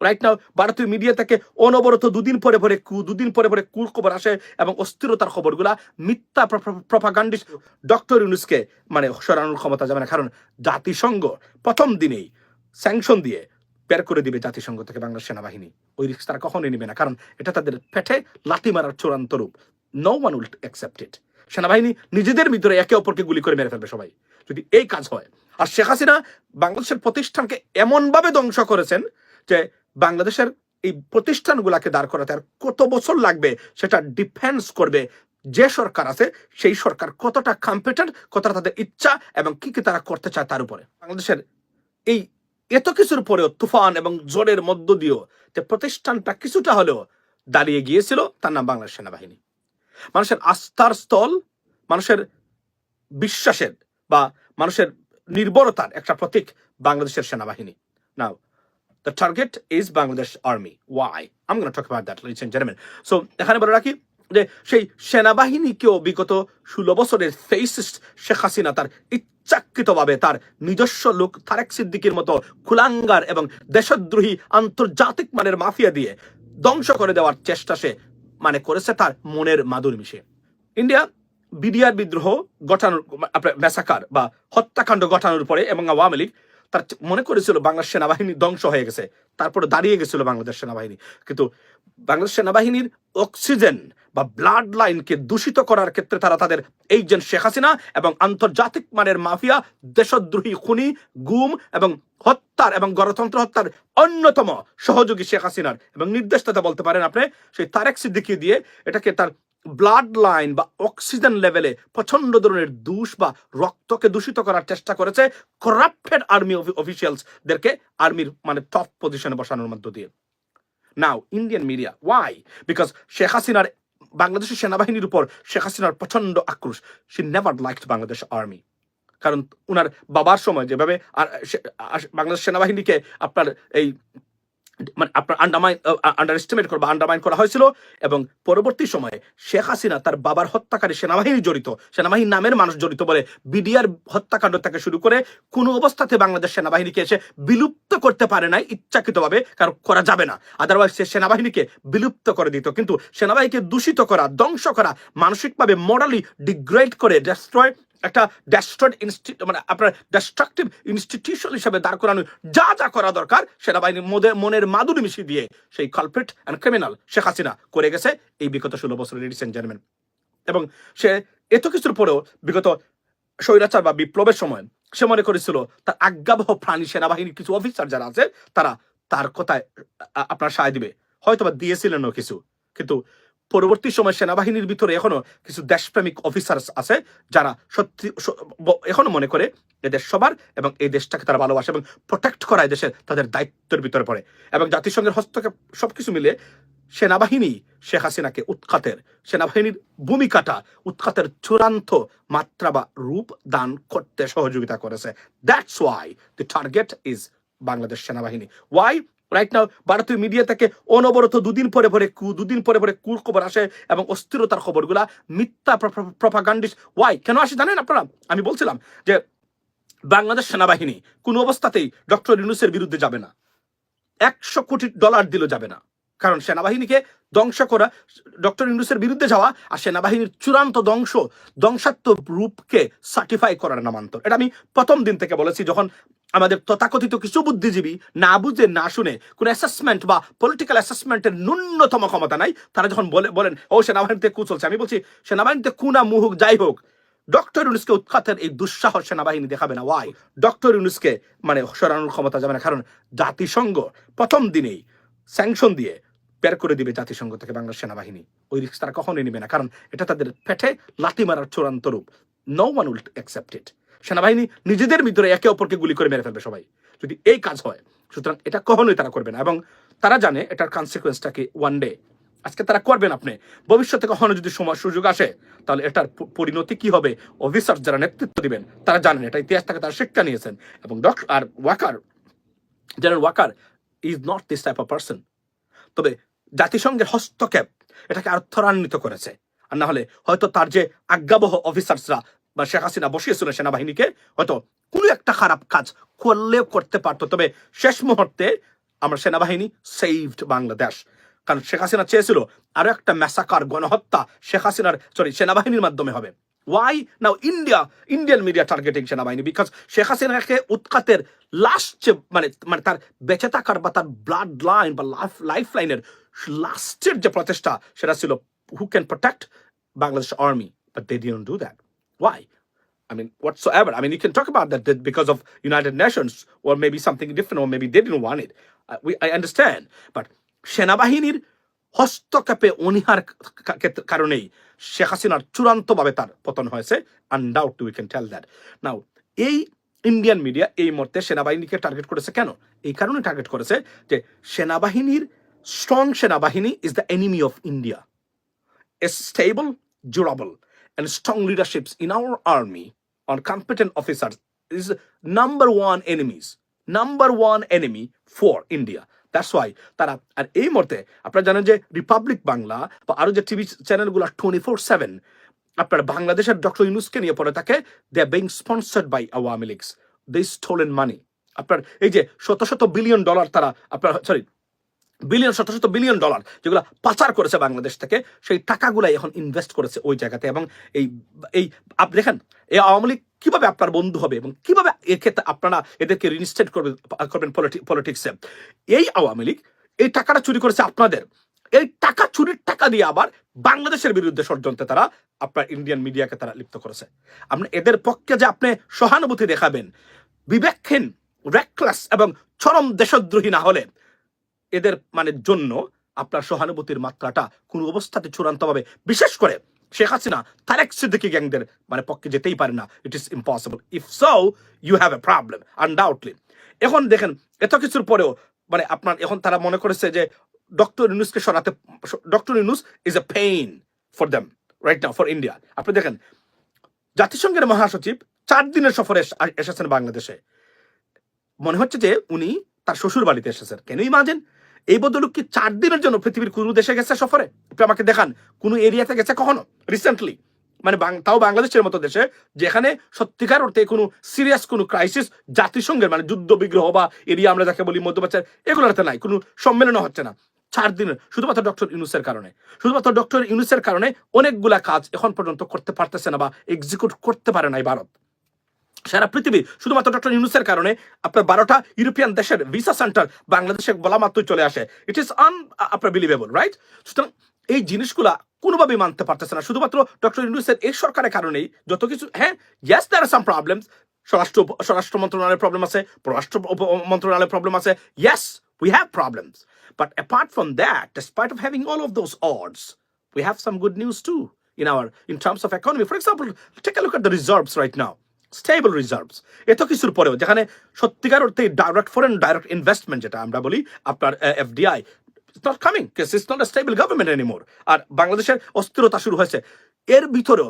Right now ভারতীয় media থেকে অনবরত দুদিন পরে পরে কু দুদিন পরে পরে কুর খবর আসে এবং অস্থিরতার খবরগুলা মিথ্যা প্রপাগান্ডিস ডক্টর ইউনুসকে মানে সরানোর ক্ষমতা যাবে না। কারণ জাতিসংঘ প্রথম দিনেই স্যাংশন দিয়ে বের করে দিবে জাতিসংঘ থেকে বাংলাদেশ সেনাবাহিনী। ওই রিস্ক তারা কখনোই নেবে না। কারণ এটা তাদের পেটে লাথি মারার চূড়ান্ত রূপ। No one will accept it সেনাবাহিনী নিজেদের ভিতরে একে অপরকে গুলি করে মেরে ফেলবে সবাই। যদি এই কাজ হয়। আর শেখ হাসিনা বাংলাদেশের প্রতিষ্ঠানকে এমনভাবে ধ্বংস করেছেন যে বাংলাদেশের এই প্রতিষ্ঠানগুলাকে দাঁড় করাতে আর কত বছর লাগবে সেটা ডিফেন্স করবে, যে সরকার আছে সেই সরকার কতটা কম্পিটেন্ট কতটা তাদের ইচ্ছা এবং কি কি তারা করতে চায় তার উপরে। বাংলাদেশের এই এত কিছুর পরেও তুফান এবং জোরের মধ্য দিয়েও যে প্রতিষ্ঠানটা কিছুটা হলেও দাঁড়িয়ে গিয়েছিল, তার নাম বাংলাদেশ সেনাবাহিনী। মানুষের আস্থার স্থল, মানুষের বিশ্বাসের বা মানুষের নির্ভরতার একটা প্রতীক বাংলাদেশের সেনাবাহিনী। Now the target is Bangladesh army why I'm gonna talk about that ladies and gentleman so এখানে বলে রাখি যে সেই সেনাবাহিনীকেও বিগত ষোলো বছরের ফেসিস্ট শেখ হাসিনা তার ইচ্ছাকৃতভাবে তার নিজস্ব লোক তারেক সিদ্দিকির মতো কুলাঙ্গার এবং দেশদ্রোহী আন্তর্জাতিক মানের মাফিয়া দিয়ে ধ্বংস করে দেওয়ার চেষ্টা সে মানে করেছে তার মনের মাদুর মিশে। ইন্ডিয়া বিডিআর বিদ্রোহ আপনার মেসাকার বা হত্যাকাণ্ড ঘটানোর পরে এবং আওয়ামী লীগ তার মনে করেছিল বাংলাদেশ সেনাবাহিনী ধ্বংস হয়ে গেছে। তারপরে দাঁড়িয়ে গেছিল বাংলাদেশ সেনাবাহিনী। কিন্তু বাংলাদেশ সেনাবাহিনীর অক্সিজেন বা ব্লাড লাইনকে দূষিত করার ক্ষেত্রে তারা তাদের এইজেন্ট শেখ হাসিনা এবং আন্তর্জাতিক মানের মাফিয়া, দেশদ্রোহী খুনি, গুম এবং হত্যার এবং গণতন্ত্র হত্যার অন্যতম সহযোগী শেখ হাসিনার এবং নির্দেশদাতা বলতে পারেন আপনি, সেই তারেক সিদ্দিকি দিয়ে এটাকে তার ব্লাড লাইন বা অক্সিজেন লেভেলে প্রচণ্ড ধরনের দূষ বা রক্তকে দূষিত করার চেষ্টা করেছে করাপ্টেড আর্মি অফিসিয়ালসদেরকে আর্মির মানে টপ পজিশনে বসানোর মধ্য দিয়ে। Now Indian media why because Sheikh হাসিনার বাংলাদেশের সেনাবাহিনীর উপর শেখ হাসিনার প্রচণ্ড আক্রোশ। She never like Bangladesh army কারণ উনার বাবার সময় যেভাবে আর বাংলাদেশ সেনাবাহিনীকে আপনার এই মানে আপনার আন্ডারমাইন আন্ডার এস্টিমেট করা বা আন্ডারমাইন করা হয়েছিল এবং পরবর্তী সময়ে শেখ হাসিনা তার বাবার হত্যাকারী সেনাবাহিনী জড়িত সেনাবাহিনী নামের মানুষ জড়িত বলে বিডিআর হত্যাকাণ্ড থেকে শুরু করে কোনো অবস্থাতে বাংলাদেশ সেনাবাহিনীকে এসে বিলুপ্ত করতে পারে নাই ইচ্ছাকৃতভাবে, কারণ করা যাবে না। আদারওয়াইজ সে সেনাবাহিনীকে বিলুপ্ত করে দিত। কিন্তু সেনাবাহিনীকে দূষিত করা, ধ্বংস করা, মানসিকভাবে মোরালি ডিগ্রেড করে ডেস্ট্রয় একটা ডেস্ট্রয়েড মানে আপনার ডিস্ট্রাকটিভ ইনস্টিটিউশন হিসেবে দাঁড় করানো, যা যা করা দরকার, সেনাবাহিনীর মধ্যে মনের মাদুরি মিশিয়ে দিয়ে সেই culprit and criminal Sheikh Hasina করে গেছে এই বিগত ষোলো বছরের লেডিস এন্ড জেন্টলম্যান এবং সে এত কিছুর পরেও বিগত স্বৈরাচার বা বিপ্লবের সময় সে মনে করেছিল, তার আজ্ঞাবহ প্রাণী সেনাবাহিনীর কিছু অফিসার যারা আছে, তারা তার কথায় আপনার সায় দিবে। হয়তো বা দিয়েছিলেনও কিছু, কিন্তু পরবর্তী সময় সেনাবাহিনীর ভিতরে এখনও কিছু দেশপ্রেমিক অফিসার আছে যারা সত্যি এখনও মনে করে এদেশ সবার এবং এই দেশটাকে তারা ভালোবাসে এবং প্রোটেক্ট করা দেশের তাদের দায়িত্বের ভিতরে পড়ে। এবং জাতিসংঘের হস্তক্ষেপ সবকিছু মিলে সেনাবাহিনী শেখ হাসিনাকে উৎখাতের, সেনাবাহিনীর ভূমিকাটা উৎখাতের চূড়ান্ত মাত্রা বা রূপ দান করতে সহযোগিতা করেছে। That's why the target is Bangladesh সেনাবাহিনী। ওয়াই রাইট নাও ভারতীয় মিডিয়া থেকে অনবরত দুদিন পরে পরে কু দুদিন পরে পরে কুর খবর আসে এবং অস্থিরতার খবরগুলা মিথ্যা প্রপাগান্ডিস ওয়াই কেন আসে জানেন আপনারা? আমি বলছিলাম যে বাংলাদেশ সেনাবাহিনী কোনো অবস্থাতেই ডক্টর ইউনুসের বিরুদ্ধে যাবে না। একশো কোটি ডলার দিল যাবে না। কারণ সেনাবাহিনীকে ধ্বংস করা ডক্টর ইউনুসের বিরুদ্ধে যাওয়া আর সেনাবাহিনীর চূড়ান্ত ধ্বংস ধ্বংসাত্মক রূপকে সার্টিফাই করার নামান্তর। এটা আমি প্রথম দিন থেকে বলেছি, যখন আমাদের তথাকথিত কিছু বুদ্ধিজীবী না বুঝে, না শুনে কোন অ্যাসেসমেন্ট বা পলিটিক্যাল অ্যাসেসমেন্টের ন্যূনতম ক্ষমতা নাই, তারা যখন বলে, বলেন, ও, সেনাবাহিনীতে কু চলছে। আমি বলছি, সেনাবাহিনীতে কুনা মুহুক, যাই হোক। ডক্টর ইউনুসকে উৎখাতের এই দুঃসাহস সেনাবাহিনী দেখাবে না। ওয়াই ডক্টর ইউনুসকে মানে সরানোর ক্ষমতা যাবে না। কারণ জাতিসংঘ প্রথম দিনেই স্যাংশন দিয়ে বের করে দিবে জাতিসংঘ থেকে বাংলাদেশ সেনাবাহিনী। ওই রিস্ক তারা কখনোই নেবে না। কারণ এটা তাদের পেটে লাথি মারার চূড়ান্ত রূপ। No one will accept it সেনাবাহিনী নিজেদের ভিতরে একে অপরকে গুলি করে মেরে ফেলবে সবাই। যদি এই কাজ হয়, সুতরাং এটা কখনোই তারা করবে না এবং তারা জানে এটার কনসিকুয়েন্সটা কি ওয়ান ডে আজকে তারা করবেন আপনি। ভবিষ্যতে কখনো যদি সময় সুযোগ আসে, তাহলে এটার পরিণতি কি হবে? অফিসার যারা নেতৃত্ব দিবেন, তারা জানেন এটা ইতিহাস থেকে তারা শিক্ষা নিয়েছেন এবং doctor R Waker general Waker is not this type of person তবে জাতিসংঘের হস্তক্ষেপ এটাকে আরও ত্বরান্বিত করেছে। আর না হলে হয়তো তার যে আজ্ঞাবহ অফিসার্সরা বা শেখ হাসিনা বসিয়েছিল সেনাবাহিনীকে, হয়তো কোনো একটা খারাপ কাজ করলেও করতে পারতো। তবে শেষ মুহূর্তে আমার সেনাবাহিনী সেভড বাংলাদেশ। কারণ শেখ হাসিনা চেয়েছিল আরও একটা ম্যাসাকার গণহত্যা শেখ হাসিনার সরি সেনাবাহিনীর মাধ্যমে হবে। Why now India Indian media targeting সেনাবাহিনী। বিকজ শেখ হাসিনাকে উৎখাতের লাস্ট যে মানে মানে তার বেঁচে থাকার বা তার ব্লাড লাইন বা লাইফ লাইফ লাইনের লাস্টের যে প্রচেষ্টা, সেটা ছিল who can protect Bangladesh army but they didn't do that why I mean, whatsoever. I mean, you can talk about that, because of United Nations or maybe something different, or maybe they didn't want it. Uh, we, I understand. But সেনাবাহিনীর হস্তক্ষেপে অনিহার কারণেই শেখ হাসিনার চূড়ান্তভাবে তার পতন হয়েছে undoubtedly we can tell that now এই Indian media এই মুহূর্তে সেনাবাহিনীকে টার্গেট করেছে কেন এই কারণে টার্গেট করেছে যে সেনাবাহিনীর স্ট্রং সেনাবাহিনী is the enemy of India a stable, durable, and strong leaderships in our army on competent officers is number one enemies, number one enemy for India. That's why তারা আর এই মুহূর্তে আপনারা জানেন যে রিপাবলিক বাংলা বা আরও যে টিভি চ্যানেলগুলো টোয়েন্টি ফোর সেভেন আপনার বাংলাদেশের ডক্টর ইউনুসকে নিয়ে পড়ে থাকে they are being sponsored by Awami League's they stolen money আপনার এই যে শত শত বিলিয়ন ডলার তারা আপনার সরি বিলিয়ন শত শত বিলিয়ন ডলার যেগুলো পাচার করেছে বাংলাদেশ থেকে, সেই টাকাগুলাই এখন ইনভেস্ট করেছে ওই জায়গাতে। এবং এই এই আপনি দেখেন, এই আওয়ামী লীগ কীভাবে আপনার বন্ধু হবে এবং কীভাবে এক্ষেত্রে আপনারা এদেরকে রিনস্টেট করবে, করবেন পলিটিক্সে এই আওয়ামী লীগ এই টাকাটা চুরি করেছে আপনাদের। এই টাকা চুরির টাকা দিয়ে আবার বাংলাদেশের বিরুদ্ধে ষড়যন্ত্রে তারা আপনার ইন্ডিয়ান মিডিয়াকে তারা লিপ্ত করেছে। আপনি, এদের পক্ষে যে আপনি সহানুভূতি দেখাবেন, বিবেকহীন রেকলেস এবং চরম দেশদ্রোহী না হলে এদের মানে জন্য আপনার সহানুভূতির মাত্রাটা কোন অবস্থাতে চূড়ান্তভাবে, বিশেষ করে শেখ হাসিনা, তারেক সিদ্দিকি গ্যাংদের মানে পক্ষে যেতেই পারে না। It is impossible if so you have a problem undoubtedly এখন দেখেন, এত কিছুর পরেও মানে আপনার এখন তারা মনে করেছে যে ডক্টর ইউনুসকে সরাতে, doctor Yunus is a pain for them right now for India আপনি দেখেন, জাতিসংঘের মহাসচিব চার দিনের সফরে এস- এসেছেন বাংলাদেশে। মনে হচ্ছে যে উনি তার শ্বশুর বাড়িতে এসেছেন কেন ইমাজিন এই বদলুক কি চার দিনের জন্য পৃথিবীর কোনো দেশে গেছে সফরে? আপনি আমাকে দেখান, কোন এরিয়াতে গেছে কখনো? রিসেন্টলি মানে তাও বাংলাদেশের মতো দেশে, যেখানে সত্যিকার অর্থে কোনো সিরিয়াস কোনো ক্রাইসিস জাতিসংঘের মানে যুদ্ধ, বিগ্রহ বা এরিয়া আমরা যাকে বলি মধ্যপ্রাচ্যের, এগুলোতে নাই, কোনো সম্মেলনও হচ্ছে না। চার দিনের শুধুমাত্র ডক্টর ইউনুসের কারণে। শুধুমাত্র ডক্টর ইউনুসের কারণে অনেকগুলা কাজ এখন পর্যন্ত করতে পারতেছে না বা এক্সিকিউট করতে পারে নাই ভারত। সারা পৃথিবী, শুধুমাত্র ডক্টর ইউনুসের কারণে আপনার বারোটা ইউরোপিয়ান দেশের ভিসা সেন্টার বাংলাদেশে বলা মাত্রই চলে আসে। ইট ইস আন আপনার বিলিভেবল রাইট সুতরাং এই জিনিসগুলা কোনোভাবেই মানতে পারতেছে না। শুধুমাত্র ডক্টর ইউনুসের এই সরকারের কারণেই যত কিছু হ্যাঁ ইয়াস দ্যার আর সাম প্রবলেমস স্বরাষ্ট্র স্বরাষ্ট্র মন্ত্রণালয়ের প্রবলেম আছে, পররাষ্ট্র মন্ত্রণালয়ের প্রবলেম আছে। Yes we have problems but apart from that despite of having all of those odds, we have some good news too in our, in terms of economy. For example, take a look at the reserves right now. Stable reserves এত কিছুর পরেও, যেখানে সত্যিকার অর্থে direct foreign direct investment যেটা আমরা বলি, আপনার FDI not coming it's not stable government anymore আর বাংলাদেশের অস্থিরতা শুরু হয়েছে। এর ভিতরেও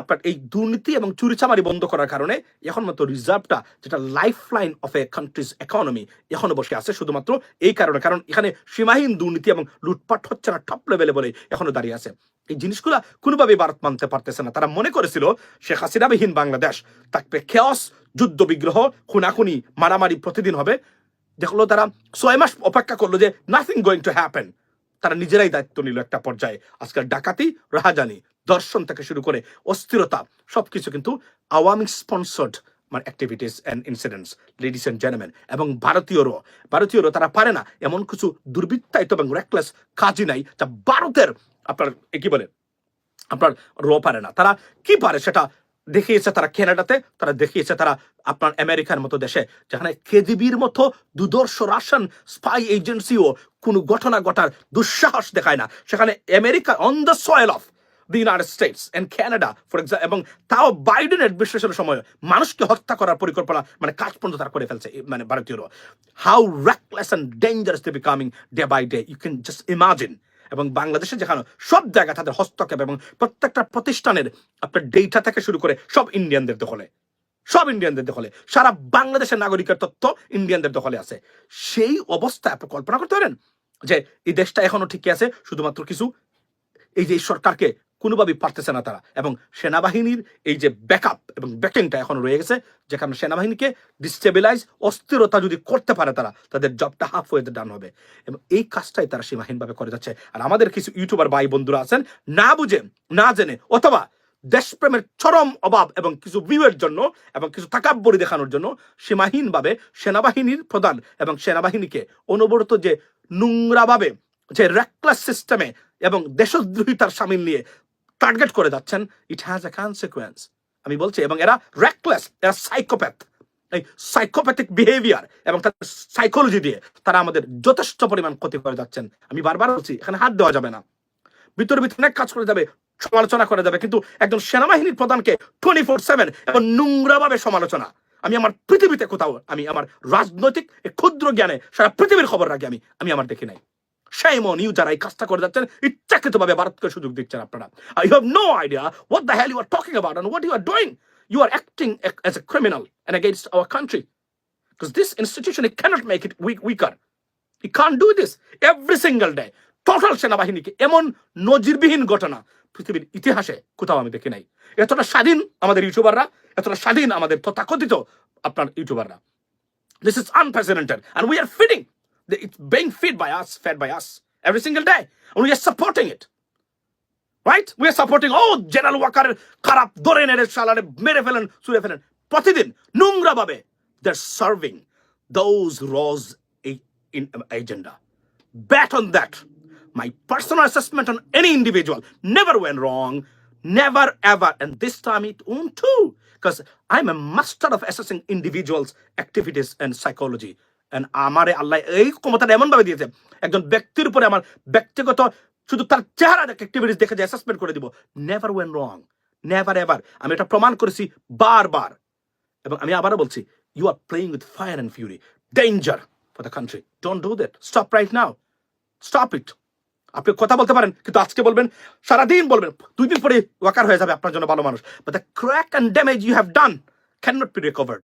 আপনার এই দুর্নীতি এবং চুরিচামারি বন্ধ করার কারণে এখন মাত্র রিজার্ভটা, যেটা life line of a country's economy এখনও বসে আছে শুধুমাত্র এই কারণে। কারণ এখানে সীমাহীন দুর্নীতি এবং লুটপাট হচ্ছে না টপ লেভেলে বলে এখনও দাঁড়িয়ে আছে। এই জিনিসগুলা কোনোভাবেই ভারত মানতে পারতেছে না। তারা মনে করেছিল, শেখ হাসিনাবিহীন বাংলাদেশ থাকবে খেয়স যুদ্ধ বিগ্রহ, খুনাখুনি, মারামারি প্রতিদিন হবে। দেখল তারা ছয় মাস অপেক্ষা করল যে নাথিং গোয়িং টু হ্যাপেন তারা নিজেরাই দায়িত্ব নিল একটা পর্যায়ে। আজকাল ডাকাতি, রাহাজানি। দর্শন থেকে শুরু করে অস্থিরতা, সবকিছু কিন্তু আওয়ামী স্পন্সর্ড মানে activities and incidents ladies and gentleman এবং ভারতীয়রও। ভারতীয়রও তারা পারে না এমন কিছু দুর্বৃত্তায়িত এবং রেকলেস কাজই নাই যা ভারতের আপনার কি বলে, আপনার র পারে না। তারা কি পারে সেটা দেখিয়েছে তারা কানাডাতে তারা দেখিয়েছে তারা আপনার আমেরিকার মতো দেশে, যেখানে কেজিবির মতো দুদর্শ রাশিয়ান স্পাই এজেন্সিও কোনো ঘটনা ঘটার দুঃসাহস দেখায় না। সেখানে America on the soil of the United States and Canada for example এবং তাও বাইডেন অ্যাডমিনিস্ট্রেশনের সময় মানুষকে হত্যা করার পরিকল্পনা মানে কাজ পর্যন্ত তারা করে ফেলছে মানে ভারতীয়রা। How reckless and dangerous they becoming day by day you can just imagine এবং বাংলাদেশে যেখানে সব জায়গায় তাদের হস্তক্ষেপ এবং প্রত্যেকটা প্রতিষ্ঠানের আপনার ডেটা থেকে শুরু করে সব ইন্ডিয়ানদের দখলে। সব ইন্ডিয়ানদের দখলে। সারা বাংলাদেশের নাগরিকের তথ্য ইন্ডিয়ানদের দখলে আছে। সেই অবস্থায় আপনি কল্পনা করতে পারেন যে, এই দেশটা এখনও ঠিকই আছে, শুধুমাত্র কিছু এই যে সরকারকে কোনোভাবেই পারতেছে না তারা। এবং সেনাবাহিনীর এই যে ব্যাকআপ এবং ব্যাকিংটা এখন রয়ে গেছে, যেখানে সেনাবাহিনীকে ডিস্টেবিলাইজ অস্থিরতা যদি করতে পারে তারা, তাদের জবটা হাফ হয়ে ডান হবে। এবং এই কাজটাই তারা সীমাহীনভাবে করে যাচ্ছে। আর আমাদের কিছু ইউটিউবার ভাই বন্ধুরা আছেন, না বুঝে, না জেনে, অথবা দেশপ্রেমের চরম অভাব এবং কিছু ভিউয়ের জন্য এবং কিছু তাকাব্বরি দেখানোর জন্য সীমাহীনভাবে সেনাবাহিনীর প্রধান এবং সেনাবাহিনীকে অনবরত যে নোংরাভাবে, যে রেকলেস সিস্টেমে এবং দেশদ্রোহিতার সামিল নিয়ে টার্গেট করে যাচ্ছেন ইট হ্যাজ এ কনসিকুয়েন্স আমি বলছি, এবং এরা রেকলেস এরা সাইকোপ্যাথ এই সাইকোপ্যাথিক বিহেভিয়ার এবং তাদের সাইকোলজি দিয়ে তারা আমাদের যথেষ্ট পরিমাণ ক্ষতি করে যাচ্ছেন। আমি বারবার বলছি, এখানে হাত দেওয়া যাবে না। ভিতরে ভিতরে অনেক কাজ করে যাবে, সমালোচনা করে যাবে, কিন্তু একজন সেনাবাহিনীর প্রধানকে টোয়েন্টি ফোর সেভেন এবং নোংরাভাবে সমালোচনা। আমি আমার পৃথিবীতে কোথাও, আমি আমার রাজনৈতিক ক্ষুদ্র জ্ঞানে সারা পৃথিবীর খবর রাখি, আমি আমি আমার দেখি নাই। Shame on you যারা এই কাজটা করে যাচ্ছেন। ইচ্ছাকৃতভাবে ভারতকে সুযোগ দিচ্ছেন আপনারা। You have no idea what the hell you are talking about and what you are doing you are acting as a criminal and against our country because this institution it cannot make it weak, weaker. He can't do this every single day. Total সেনাবাহিনীকে এমন নজিরবিহীন ঘটনা পৃথিবীর ইতিহাসে কোথাও আমি দেখি নাই। এতটা স্বাধীন আমাদের ইউটিউবাররা এতটা স্বাধীন আমাদের তথাকথিত আপনার ইউটিউবাররা। This is unprecedented and we are feeding it's being fed by us fed by us every single day and we are supporting it right we are supporting O general ওয়াকারের খারাপ ধরে নেড়ে সালারে মেরে ফেলেন ছুঁড়ে ফেলেন প্রতিদিন নোংরা ভাবে they're serving those rose in agenda bet on that my personal assessment on any individual never went wrong never ever and this time it won't too because i'm a master of assessing individuals activities and psychology and আমারে আল্লাহ এই ক্ষমতাটা এমন ভাবে দিয়েছে, একজন ব্যক্তির উপরে আমার ব্যক্তিগত শুধু তার চেহারা অ্যাক্টিভিটিস দেখে যে অ্যাসেসমেন্ট করে দিব। Never when wrong never ever আমি এটা প্রমাণ করেছি বারবার। এবং আমি আবারও বলছি you are playing with fire and fury danger for the country don't do that stop right now stop it আপনি কথা বলতে পারেন, কিন্তু আজকে বলবেন, সারাদিন বলবেন, দুই দিন পরে ওয়াকার হয়ে যাবে আপনার জন্য ভালো মানুষ। But the crack and damage you have done can not be recovered